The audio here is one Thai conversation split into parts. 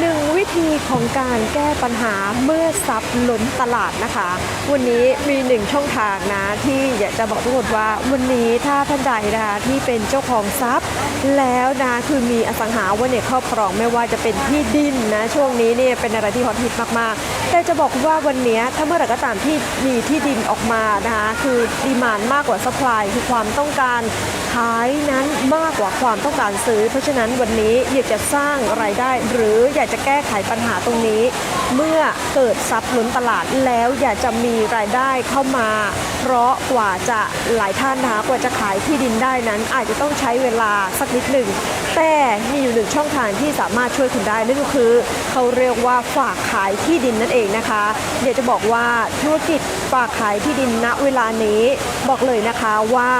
หนึ่งวิธีของการแก้ปัญหาเมื่อทรัพย์ล้นตลาดนะคะ วันนี้มีหนึ่งช่องทางนะที่อยากจะบอกทุกคนว่าวันนี้ถ้าท่านใดนะคะที่เป็นเจ้าของทรัพย์ แล้วนะคือมีอสังหาไว้ในครอบครองไม่ว่าจะเป็นที่ดินนะช่วงนี้เนี่ยเป็นอะไรที่ฮอตฮิตมากๆ แต่จะบอกว่าวันนี้ถ้าเมื่อไหร่ก็ตามที่มีที่ดินออกมานะคะคือดีมานมากกว่าสป라이คือความต้องการ ขายนั้นมากกว่าความต้องการซื้อ เพราะฉะนั้นวันนี้อยากจะสร้างรายได้ หรืออยากจะแก้ไขปัญหาตรงนี้ เมื่อเกิดทรัพย์ล้นตลาดแล้วอยากจะมีรายได้เข้ามา เพราะกว่าจะหลายท่านนะคะกว่าจะขายที่ดินได้นั้น อาจจะต้องใช้เวลาสักนิดหนึ่งแต่มีอยู่หนึ่งช่องทางที่สามารถช่วยคุณได้นั่นก็คือ เขาเรียกว่าฝากขายที่ดินนั่นเองนะคะเดี๋ยวจะบอกว่าธุรกิจฝากขายที่ดินณเวลานี้บอกเลยนะคะว่า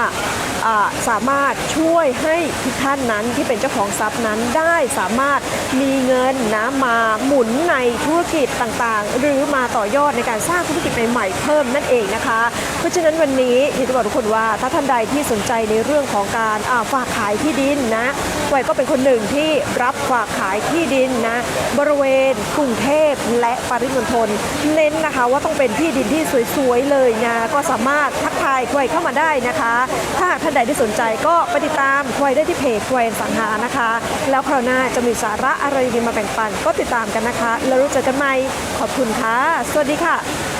สามารถช่วยให้ทุกท่านนั้นที่เป็นเจ้าของทรัพย์นั้นได้สามารถมีเงินนะมาหมุนในธุรกิจต่างๆ หรือมาต่อยอดในการสร้างธุรกิจใหม่ๆเพิ่มนั่นเองนะคะ เพราะฉะนั้นวันนี้อยากจะบอกทุกคนว่าถ้าท่านใดที่สนใจในเรื่องของการาฝากขายที่ดินนะไว้ก็เป็นคนหนึ่งที่รับฝากขายที่ดินนะบริเวณกรุงเทพและปริมณฑลเน้นนะคะว่าต้องเป็นที่ดินที่สวยๆเลยนะก็สามารถทักายควยเข้ามาได้นะคะ ถ้าหากท่านใดที่สนใจก็ไปติดตามควยได้ที่เพจควยสังหานะคะ แล้วคราวหน้าจะมีสาระอะไรดีมาแบ่งปันก็ติดตามกันนะคะ แล้วรู้จักันใหม่ขอบคุณค่ะ สวัสดีค่ะ